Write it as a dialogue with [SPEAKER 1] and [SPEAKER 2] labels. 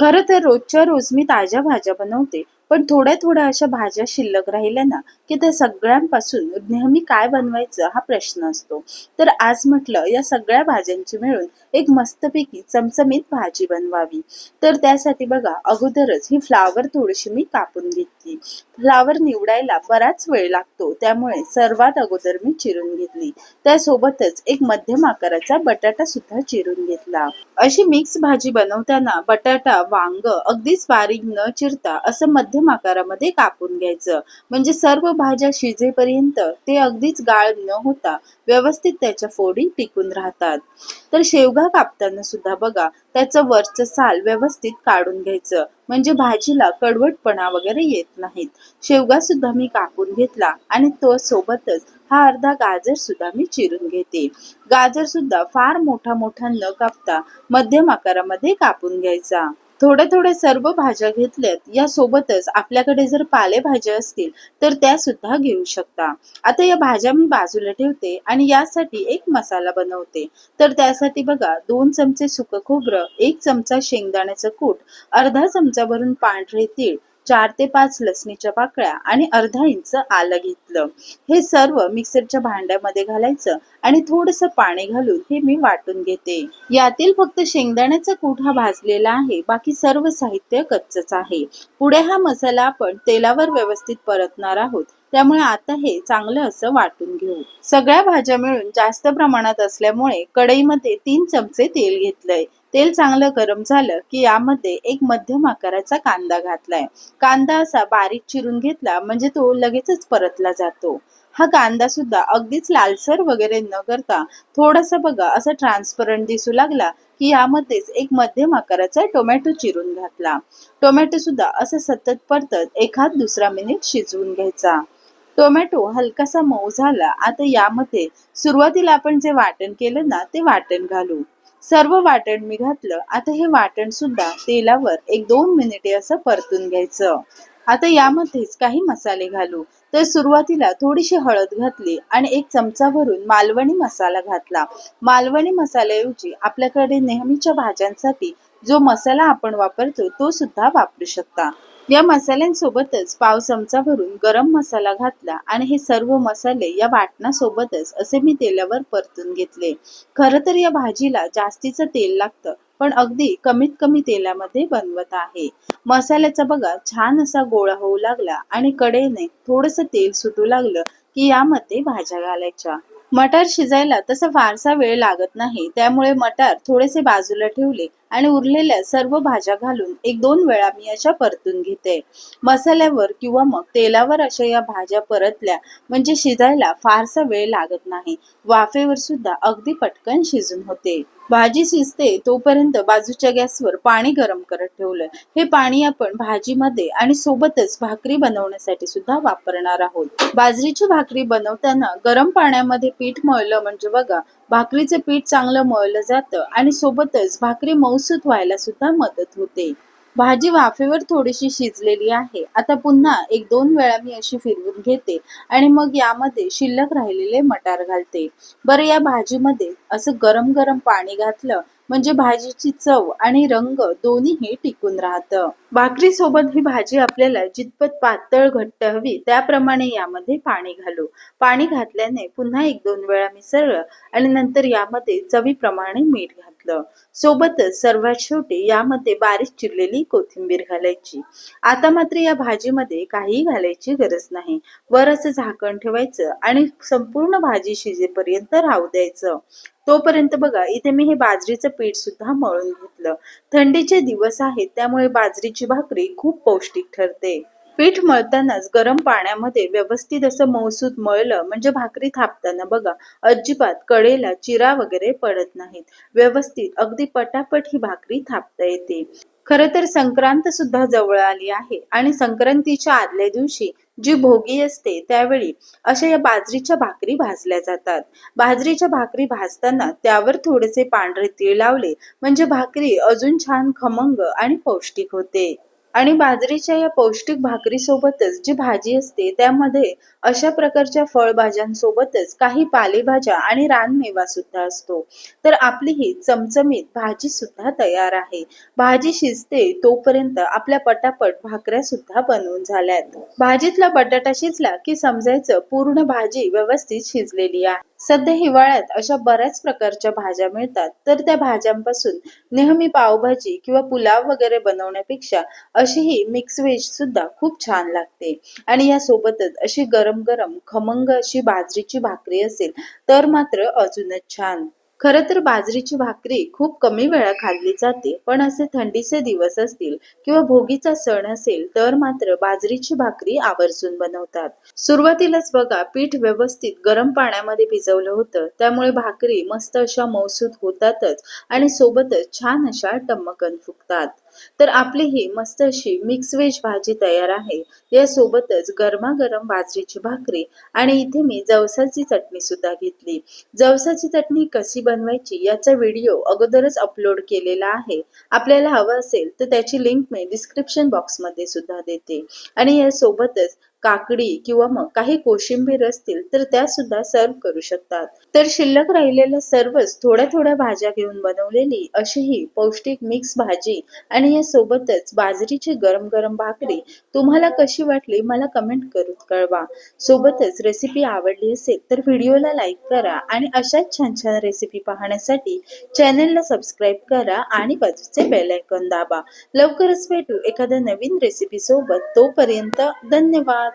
[SPEAKER 1] खरं तर रोजच्या रोज मी ताज्या भाज्या बनवते. पण थोड्या थोड्या अशा भाज्या शिल्लक राहिल्या ना की त्या सगळ्यांपासून नेहमी काय बनवायचं हा प्रश्न असतो. तर आज म्हटलं या सगळ्या भाज्यांची मिळून एक मस्तपैकी चमचमीत भाजी बनवावी. तर त्यासाठी बघा अगोदरच ही फ्लावर थोडीशी मी कापून घेतली. फ्लावर निवडायला बराच वेळ लागतो त्यामुळे सर्वात अगोदर मी चिरून घेतली. त्यासोबतच एक मध्यम आकाराचा बटाटा सुद्धा चिरून घेतला. अशी मिक्स भाजी बनवताना बटाटा वांग अगदीच बारीक न चिरता असं मध्यम मध्यम आकारामध्ये कापून घ्यायचं. म्हणजे सर्व भाज्या शिजेपर्यंत ते अगदीच गाळ न होता व्यवस्थित त्याच्या फोडी टिकून राहतात. तर शेवगा कापताना सुद्धा बघा त्याचं वरचं साल व्यवस्थित काढून घ्यायचं. म्हणजे भाजीला कडवटपणा वगैरे येत नाहीत. शेवगा सुद्धा मी कापून घेतला आणि तो सोबतच हा अर्धा गाजर सुद्धा मी चिरून घेते. गाजर सुद्धा फार मोठा मोठा न कापता मध्यम आकारामध्ये कापून घ्यायचा. थोड्या थोड्या सर्व भाज्या घेतल्यात या सोबतच आपल्याकडे जर पालेभाज्या असतील तर त्या सुद्धा घेऊ शकता. आता या भाज्या मी बाजूला ठेवते आणि यासाठी एक मसाला बनवते. तर त्यासाठी बघा दोन चमचे सुकं खोबरं एक चमचा शेंगदाण्याचं कूट अर्धा चमचा भरून पांढरे तीळ चार ते पाच लसणीच्या पाकळ्या आणि अर्धा इंच आलं घेतलं. हे सर्व मिक्सरच्या भांड्यामध्ये घालायचं आणि थोडस पाणी घालून हे मी वाटून घेते. यातील फक्त शेंगदाण्याचा कूट हा भाजलेला आहे बाकी सर्व साहित्य कच्चच आहे. पुढे हा मसाला आपण तेलावर व्यवस्थित परतणार आहोत. त्यामुळे आता हे चांगलं असं वाटून घेऊ. सगळ्या भाज्या मिळून जास्त प्रमाणात असल्यामुळे कढईमध्ये तीन चमचे तेल घेतलंय. तेल चांगलं गरम झालं की यामध्ये एक मध्यम आकाराचा कांदा घातलाय. कांदा असा बारीक चिरून घेतला म्हणजे तो लगेचच परतला जातो. हा कांदा सुद्धा अगदीच लालसर वगैरे न करता थोडासा बघा असा ट्रान्सपरंट दिसू लागला की यामध्येच एक मध्यम आकाराचा टोमॅटो चिरून घातला. टोमॅटो सुद्धा असं सतत परतत एखाद दुसरा मिनिट शिजवून घ्यायचा. टोमॅटो हलकासा मऊ झाला. आता यामध्ये सुरुवातीला आपण जे वाटण केलं ना ते वाटण घालू. सर्व वाटण मी घातलं. आता हे वाटण सुद्धा तेलावर एक दोन मिनिटे असं परतून घ्यायचं. आता यामध्येच काही मसाले घालू. तर सुरुवातीला थोडीशी हळद घातली आणि एक चमचा भरून मालवणी मसाला घातला. मालवणी मसाल्याऐवजी आपल्याकडे नेहमीच्या भाज्यांसाठी जो मसाला आपण वापरतो तो सुद्धा वापरू शकता. या मसाल्यांसोबतच पाव चमचा भरून गरम मसाला घातला आणि हे सर्व मसाले या वाटणासोबतच असे मी तेलावर परतून घेतले. खर तर या भाजीला जास्तीचं तेल लागतं पण अगदी कमीत कमी तेलामध्ये बनवत आहे. मसाल्याचा बघा छान असा गोळा होऊ लागला आणि कडेने थोडस तेल सुटू लागलं की यामध्ये भाज्या घालायच्या. मटार शिजायला तसा फारसा वेळ लागत नाही त्यामुळे मटार थोडेसे बाजूला ठेवले आणि उरलेल्या सर्व भाज्या घालून एक दोन वेळा मी अशा परतून घेते. मसाल्यावर किंवा मग तेलावर अशा या भाज्या परतल्या म्हणजे शिजायला फारसा वेळ लागत नाही. वाफेवर सुद्धा अगदी पटकन शिजून होते. भाजी शिजते तोपर्यंत बाजूच्या गॅसवर पाणी गरम करत ठेवलं. हे पाणी आपण भाजीमध्ये आणि सोबतच भाकरी बनवण्यासाठी सुद्धा वापरणार आहोत. बाजरीची भाकरी बनवताना गरम पाण्यामध्ये पीठ मळलं म्हणजे बघा भाकरीचे पीठ चांगलं मळलं जातं आणि सोबतच भाकरी मऊसूत व्हायला सुद्धा मदत होते. भाजी वाफेवर थोडीशी शिजलेली आहे. आता पुन्हा एक दोन वेळा मी अशी फिरवून घेते आणि मग यामध्ये शिल्लक राहिलेले मटार घालते. बरं या भाजीमध्ये असं गरम गरम पाणी घातलं म्हणजे भाजीची चव आणि रंग दोन्हीही टिकून राहतं. भाकरी सोबत ही भाजी आपल्याला जितपत पातळ घट्ट हवी त्याप्रमाणे यामध्ये पाणी घालू. पाणी घातल्याने पुन्हा एक दोन वेळा मिसळलं आणि नंतर यामध्ये चवीप्रमाणे मीठ घातलं. सोबतच सर्वात शेवटी यामध्ये बारीक चिरलेली कोथिंबीर घालायची. आता मात्र या भाजीमध्ये काही घालायची गरज नाही. वर असं झाकण ठेवायचं आणि संपूर्ण भाजी शिजेपर्यंत राहू द्यायचं. तोपर्यंत बघा इथे मी हे बाजरीचं पीठ सुद्धा मळून घेतलं. थंडीचे दिवस आहेत त्यामुळे बाजरीची भाकरी खूप पौष्टिक ठरते. पीठ मळतानाच गरम पाण्यामध्ये व्यवस्थित असं मौसूद मळलं म्हणजे भाकरी थापताना बघा अजिबात कडेला चिरा वगैरे पडत नाहीत. व्यवस्थित अगदी पटापट ही भाकरी थापता येते. खर तर संक्रांत सुद्धा जवळ आली आहे आणि संक्रांतीच्या आदल्या दिवशी जी भोगी असते त्यावेळी अशा या बाजरीच्या भाकरी भाजल्या जातात. बाजरीच्या भाकरी भाजताना त्यावर थोडेसे पांढरे तीळ लावले. म्हणजे भाकरी अजून छान खमंग आणि पौष्टिक होते. आणि बाजरीच्या या पौष्टिक भाकरीसोबतच जी भाजी असते त्यामध्ये अशा प्रकारच्या फळभाज्यांसोबतच काही पालेभाज्या आणि रानमेवा सुद्धा असतो. तर आपली ही चमचमीत भाजी सुद्धा तयार आहे. भाजी शिजते तोपर्यंत आपल्या पटापट भाकऱ्या सुद्धा बनवून झाल्यात. भाजीतला बटाटा शिजला की समजायचं पूर्ण भाजी व्यवस्थित शिजलेली आहे. सध्या हिवाळ्यात अशा बऱ्याच प्रकारच्या भाज्या मिळतात. तर त्या भाज्यांपासून नेहमी पावभाजी किंवा पुलाव वगैरे बनवण्यापेक्षा अशी ही मिक्स व्हेज सुद्धा खूप छान लागते. आणि या सोबतच अशी गरम गरम खमंग अशी बाजरीची भाकरी असेल तर मात्र अजूनच छान. खरं तर बाजरीची भाकरी खूप कमी वेळा खाल्ली जाते पण असे थंडीचे दिवस असतील किंवा भोगीचा सण असेल तर मात्र बाजरीची भाकरी आवर्जून बनवतात. सुरुवातीलाच बघा पीठ व्यवस्थित गरम पाण्यामध्ये भिजवलं होतं त्यामुळे भाकरी मस्त अशा मौसूद होतातच आणि सोबतच छान अशा टम्मकन फुगतात. तर आपली ही मस्त अशी मिक्स व्हेज भाजी तयार आहे. या सोबतच गरमागरम बाजरीची भाकरी आणि इथे मी जवसाची चटणी सुद्धा घेतली. जवसाची चटणी कशी बनवायची याचा व्हिडिओ अगोदरच अपलोड केलेला आहे. आपल्याला हवं असेल तर त्याची लिंक मी डिस्क्रिप्शन बॉक्समध्ये सुद्धा देते. आणि या सोबतच काकडी किंवा मग काही कोशिंबीर असतील तर त्या सुद्धा सर्व करू शकतात. तर शिल्लक राहिलेल्या सर्वच थोड्या थोड्या भाज्या घेऊन बनवलेली अशी ही पौष्टिक मिक्स भाजी आणि या सोबतच बाजरीची गरम गरम भाकरी तुम्हाला कशी वाटली मला कमेंट करून कळवा. सोबतच रेसिपी आवडली असेल तर व्हिडिओला लाईक करा आणि अशाच छान छान रेसिपी पाहण्यासाठी चॅनलला सबस्क्राईब करा आणि बाजूचे बेल आयकॉन दाबा. लवकरच भेटू एखाद्या नवीन रेसिपी सोबत तोपर्यंत धन्यवाद.